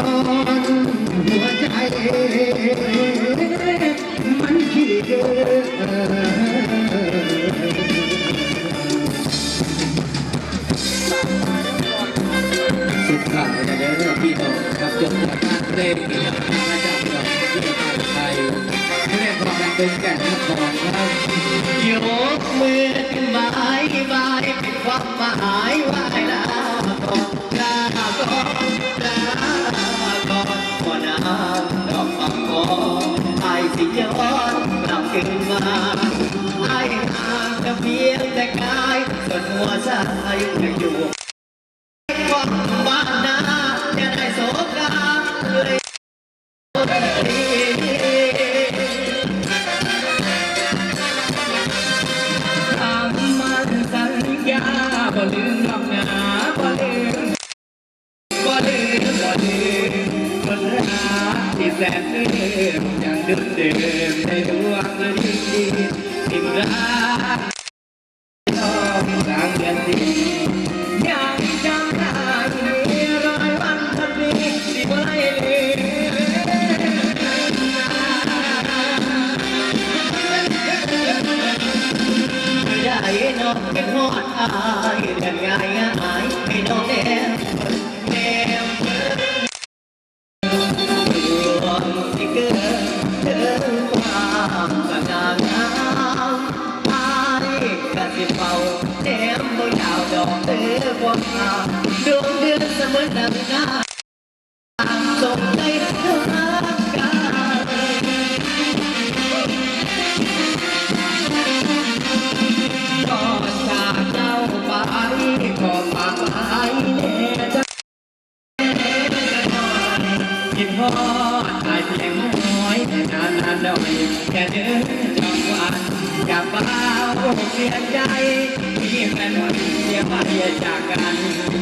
ย้อนหัวใจ มันขี้เกิสุดท้ายนะเด้อพี่น้องครับจบจากงานเพลงนี้มาจากพี่น้องที่ประเทศไทยเรียกว่าเป็นแก่นนครครับยกมือขึ้นบาบายเป็นความหมายว่า ขึ้นมาไอ้ห่างจะเพียงแต่กายส่วนหัวใจยังอยู่ความบ้านนาจะได้โสกาเลย ที่แสนลืมยังดึกดื่มในดวงดีที่รักชอบสร้างเดือนดียังจำได้มีรอยวันพันปีที่ได้ลืมได้น้องเป็นหอดอายเรื่องง่ายง่าย สิเฝ้าแนมบ่ยาวดอกเตอความงามดวงเดือนเสมอน้ำหน้าส่งใจเธอหากายก่อนจากเจ้าไปขอฝากไว้แน่ใจกินฮอดตายเพียงน้อยแต่นานนานด้อยแค่เดินจองวัน อย่าเบาเสียใจ มีแฟนวันเสียไปจากกัน